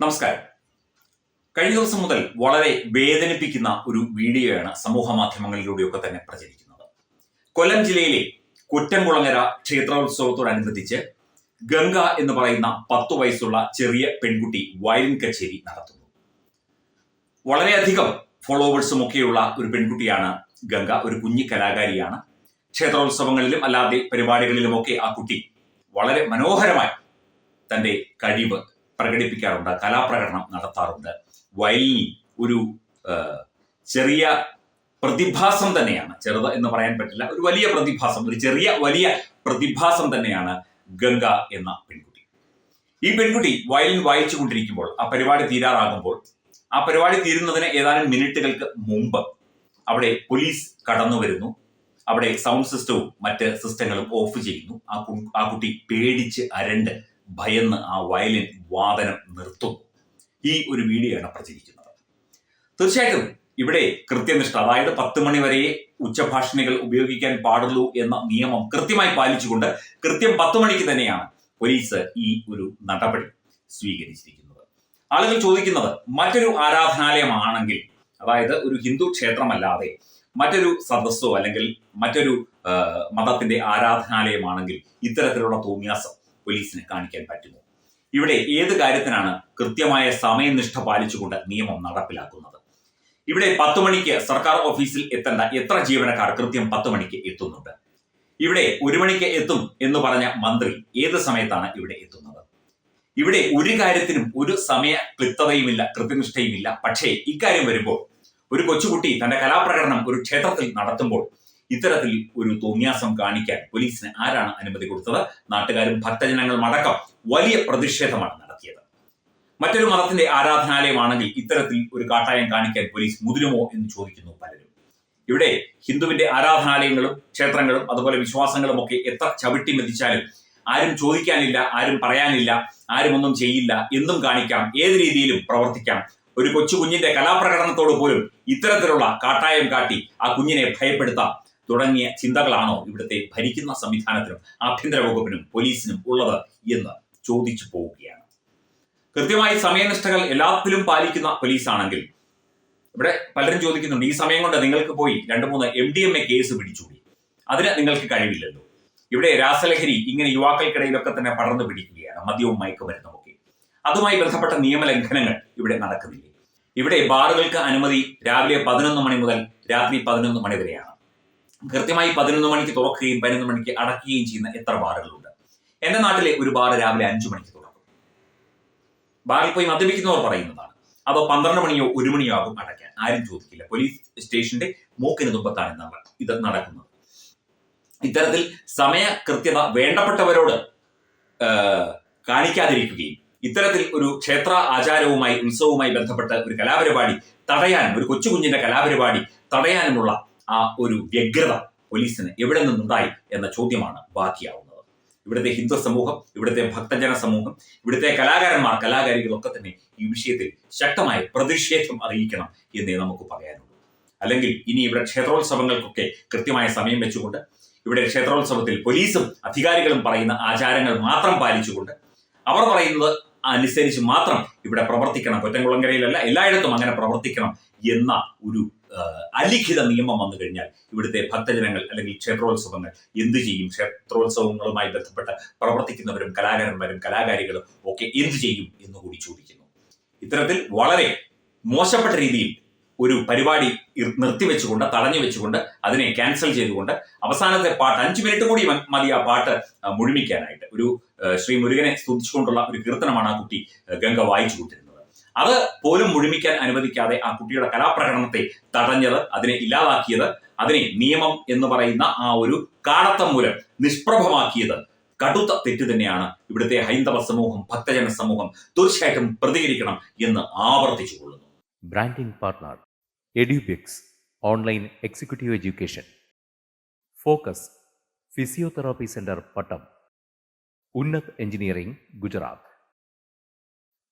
നമസ്കാരം. കഴിഞ്ഞ ദിവസം മുതൽ വളരെ വേദനിപ്പിക്കുന്ന ഒരു വീഡിയോയാണ് സമൂഹ മാധ്യമങ്ങളിലൂടെയൊക്കെ തന്നെ പ്രചരിക്കുന്നത്. കൊല്ലം ജില്ലയിലെ കുറ്റംകുളങ്ങര ക്ഷേത്രോത്സവത്തോടനുബന്ധിച്ച് ഗംഗ എന്ന് പറയുന്ന പത്തു വയസ്സുള്ള ചെറിയ പെൺകുട്ടി വയലിൻ കച്ചേരി നടത്തുന്നു. വളരെയധികം ഫോളോവേഴ്സും ഒക്കെയുള്ള ഒരു പെൺകുട്ടിയാണ് ഗംഗ. ഒരു കുഞ്ഞു കലാകാരിയാണ്. ക്ഷേത്രോത്സവങ്ങളിലും അല്ലാതെ പരിപാടികളിലുമൊക്കെ ആ കുട്ടി വളരെ മനോഹരമായി തന്റെ കഴിവ് പ്രകടിപ്പിക്കാറുണ്ട് കലാപ്രകടനം നടത്താറുണ്ട്. വയലിൻ ഒരു ചെറിയ പ്രതിഭാസം തന്നെയാണ്. ചെറുത് എന്ന് പറയാൻ പറ്റില്ല ഒരു വലിയ പ്രതിഭാസം ഒരു ചെറിയ വലിയ പ്രതിഭാസം തന്നെയാണ് ഗംഗ എന്ന പെൺകുട്ടി. ഈ പെൺകുട്ടി വയലിൻ വായിച്ചു കൊണ്ടിരിക്കുമ്പോൾ ആ പരിപാടി തീരാറാകുമ്പോൾ ആ പരിപാടി തീരുന്നതിന് ഏതാനും മിനിറ്റുകൾക്ക് മുമ്പ് അവിടെ പോലീസ് കടന്നു വരുന്നു. അവിടെ സൗണ്ട് സിസ്റ്റവും മറ്റ് സിസ്റ്റങ്ങളും ഓഫ് ചെയ്യുന്നു. ആ ആ കുട്ടി പേടിച്ച് അരണ്ട് ഭയന്ന് ആ വയലിൻ വാദനം നിർത്തും. ഈ ഒരു വീഡിയോയാണ് പ്രചരിക്കുന്നത്. തീർച്ചയായിട്ടും ഇവിടെ കൃത്യനിഷ്ഠ അതായത് പത്ത് മണി വരെ ഉച്ചഭാഷണികൾ ഉപയോഗിക്കാൻ പാടുള്ളൂ എന്ന നിയമം കൃത്യമായി പാലിച്ചുകൊണ്ട് കൃത്യം പത്ത് മണിക്ക് തന്നെയാണ് പോലീസ് ഈ ഒരു നടപടി സ്വീകരിച്ചിരിക്കുന്നത്. ആളുകൾ ചോദിക്കുന്നത് മറ്റൊരു ആരാധനാലയമാണെങ്കിൽ അതായത് ഒരു ഹിന്ദു ക്ഷേത്രമല്ലാതെ മറ്റൊരു സദസ്സോ അല്ലെങ്കിൽ മറ്റൊരു മതത്തിന്റെ ആരാധനാലയമാണെങ്കിൽ ഇത്തരത്തിലുള്ള തോന്നിയാസം പോലീസിന് കാണിക്കാൻ പറ്റുമോ ഇവിടെ ഏത് കാര്യത്തിനാണ് കൃത്യമായ സമയനിഷ്ഠ പാലിച്ചുകൊണ്ട് നിയമം നടപ്പിലാക്കുന്നത്? ഇവിടെ പത്ത് മണിക്ക് സർക്കാർ ഓഫീസിൽ എത്തേണ്ട എത്ര ജീവനക്കാർ കൃത്യം പത്ത് മണിക്ക് എത്തുന്നുണ്ട്? ഇവിടെ ഒരു മണിക്ക് എത്തും എന്ന് പറഞ്ഞ മന്ത്രി ഏത് സമയത്താണ് ഇവിടെ എത്തുന്നത്? ഇവിടെ ഒരു കാര്യത്തിനും ഒരു സമയ ക്ലിപ്തതയുമില്ല കൃത്യനിഷ്ഠയുമില്ല. പക്ഷേ ഇക്കാര്യം വരുമ്പോൾ ഒരു കൊച്ചുകുട്ടി തന്റെ കലാപ്രകടനം ഒരു ക്ഷേത്രത്തിൽ നടത്തുമ്പോൾ ഇത്തരത്തിൽ ഒരു തോന്നിയാസം കാണിക്കാൻ പോലീസിന് ആരാണ് അനുമതി കൊടുത്തത്? നാട്ടുകാരും ഭക്തജനങ്ങളും അടക്കം വലിയ പ്രതിഷേധമാണ് നടത്തിയത്. മറ്റൊരു മതത്തിന്റെ ആരാധനാലയമാണെങ്കിൽ ഇത്തരത്തിൽ ഒരു കാട്ടായം കാണിക്കാൻ പോലീസ് മുതിരുമോ എന്ന് ചോദിക്കുന്നു പലരും. ഇവിടെ ഹിന്ദുവിന്റെ ആരാധനാലയങ്ങളും ക്ഷേത്രങ്ങളും അതുപോലെ വിശ്വാസങ്ങളും ഒക്കെ എത്ര ചവിട്ടി മെതിച്ചാലും ആരും ചോദിക്കാനില്ല ആരും പറയാനില്ല ആരും ഒന്നും ചെയ്യില്ല എന്നും കാണിക്കാം ഏത് രീതിയിലും പ്രവർത്തിക്കാം. ഒരു കൊച്ചു കുഞ്ഞിന്റെ കലാപ്രകടനത്തോട് പോലും ഇത്തരത്തിലുള്ള കാട്ടായം കാട്ടി ആ കുഞ്ഞിനെ ഭയപ്പെടുത്താം. തുടങ്ങിയ ചിന്തകളാണോ ഇവിടുത്തെ ഭരിക്കുന്ന സംവിധാനത്തിനും ആഭ്യന്തര വകുപ്പിനും പോലീസിനും ഉള്ളത് എന്ന് ചോദിച്ചു പോവുകയാണ്. കൃത്യമായി സമയനിഷ്ഠകൾ എല്ലാത്തിലും പാലിക്കുന്ന പോലീസാണെങ്കിൽ ഇവിടെ പലരും ചോദിക്കുന്നുണ്ട് ഈ സമയം കൊണ്ട് നിങ്ങൾക്ക് പോയി രണ്ട് മൂന്ന് M D M A case പിടിച്ചൂടി അതിന് നിങ്ങൾക്ക് കഴിവില്ലല്ലോ. ഇവിടെ രാസലഹരി ഇങ്ങനെ യുവാക്കൾക്കിടയിലൊക്കെ തന്നെ പടർന്നു പിടിക്കുകയാണ് മദ്യവും മയക്കുമരുന്നും ഒക്കെ. അതുമായി ബന്ധപ്പെട്ട നിയമലംഘനങ്ങൾ ഇവിടെ നടക്കുന്നില്ലേ? ഇവിടെ ബാറുകൾക്ക് അനുമതി രാവിലെ പതിനൊന്ന് മണി മുതൽ രാത്രി പതിനൊന്ന് മണി വരെയാണ്. കൃത്യമായി പതിനൊന്ന് മണിക്ക് തുറക്കുകയും പതിനൊന്ന് മണിക്ക് അടക്കുകയും ചെയ്യുന്ന എത്ര ബാറുകളുണ്ട്? എന്റെ നാട്ടിലെ ഒരു ബാർ രാവിലെ അഞ്ചു മണിക്ക് തുറക്കും. ബാറിൽ പോയി മദ്യപിക്കുന്നവർ പറയുന്നതാണ് അപ്പോൾ പന്ത്രണ്ട് മണിയോ ഒരു മണിയോ ആകും അടയ്ക്കാൻ. ആരും ചോദിക്കില്ല. പോലീസ് സ്റ്റേഷന്റെ മൂക്കിന് തുമ്പത്താണ് നമ്മൾ ഇത് നടക്കുന്നത്. ഇത്തരത്തിൽ സമയ കൃത്യത വേണ്ടപ്പെട്ടവരോട് കാണിക്കാതിരിക്കുകയും ഇത്തരത്തിൽ ഒരു ക്ഷേത്ര ആചാരവുമായി ഉത്സവവുമായി ബന്ധപ്പെട്ട ഒരു കലാപരിപാടി തടയാനും ഒരു കൊച്ചുകുഞ്ഞിന്റെ കലാപരിപാടി തടയാനുമുള്ള ആ ഒരു വ്യഗ്രത പോലീസിന് എവിടെ നിന്നുണ്ടായി എന്ന ചോദ്യമാണ് ബാക്കിയാവുന്നത് ഇവിടുത്തെ ഹിന്ദു സമൂഹം ഇവിടുത്തെ ഭക്തജന സമൂഹം ഇവിടുത്തെ കലാകാരന്മാർ കലാകാരികളൊക്കെ തന്നെ ഈ വിഷയത്തിൽ ശക്തമായ പ്രതിഷേധം അറിയിക്കണം എന്നേ നമുക്ക് പറയാനുള്ളൂ. അല്ലെങ്കിൽ ഇനി ഇവിടെ ക്ഷേത്രോത്സവങ്ങൾക്കൊക്കെ കൃത്യമായ സമയം വെച്ചുകൊണ്ട് ഇവിടെ ക്ഷേത്രോത്സവത്തിൽ പോലീസും അധികാരികളും പറയുന്ന ആചാരങ്ങൾ മാത്രം പാലിച്ചുകൊണ്ട് അവർ പറയുന്നത് അനുസരിച്ച് മാത്രം ഇവിടെ പ്രവർത്തിക്കണം. കൊറ്റംകുളങ്കരയിലല്ല എല്ലായിടത്തും അങ്ങനെ പ്രവർത്തിക്കണം എന്ന ഒരു അലിഖിത നിയമം വന്നു കഴിഞ്ഞാൽ ഇവിടുത്തെ ഭക്തജനങ്ങൾ അല്ലെങ്കിൽ ക്ഷേത്രോത്സവങ്ങൾ എന്തു ചെയ്യും? ക്ഷേത്രോത്സവങ്ങളുമായി ബന്ധപ്പെട്ട് പ്രവർത്തിക്കുന്നവരും കലാകാരന്മാരും കലാകാരികളും ഒക്കെ എന്തു ചെയ്യും എന്ന് കൂടി ചോദിക്കുന്നു. ഇത്തരത്തിൽ വളരെ മോശപ്പെട്ട രീതിയിൽ ഒരു പരിപാടി നിർത്തിവെച്ചുകൊണ്ട് തടഞ്ഞു വെച്ചുകൊണ്ട് അതിനെ ക്യാൻസൽ ചെയ്തുകൊണ്ട് അവസാനത്തെ പാട്ട് അഞ്ചു മിനിറ്റ് കൂടി മതി ആ പാട്ട് മുഴുമിക്കാനായിട്ട്. ഒരു ശ്രീ മുരുകനെ സ്തുതിച്ചുകൊണ്ടുള്ള ഒരു കീർത്തനമാണ് ആ കുട്ടി ഗംഗ വായിച്ചു കൊണ്ടിരുന്നത് അത് പോലും മുഴുമിക്കാൻ അനുവദിക്കാതെ ആ കുട്ടിയുടെ കലാപ്രകടനത്തെ തടഞ്ഞത് അതിനെ ഇല്ലാതാക്കിയത് അതിനെ നിയമം എന്ന് പറയുന്ന ആ ഒരു കാടത്തം മൂലം നിഷ്പ്രഭമാക്കിയത് കടുത്ത തെറ്റ് തന്നെയാണ് ഇവിടുത്തെ ഹൈന്ദവ സമൂഹം ഭക്തജന സമൂഹം തീർച്ചയായിട്ടും പ്രതികരിക്കണം എന്ന് ആവർത്തിച്ചു കൊള്ളുന്നു. Branding partner edubix online executive education focus physiotherapy centre Pattom Unnat engineering Gujarat.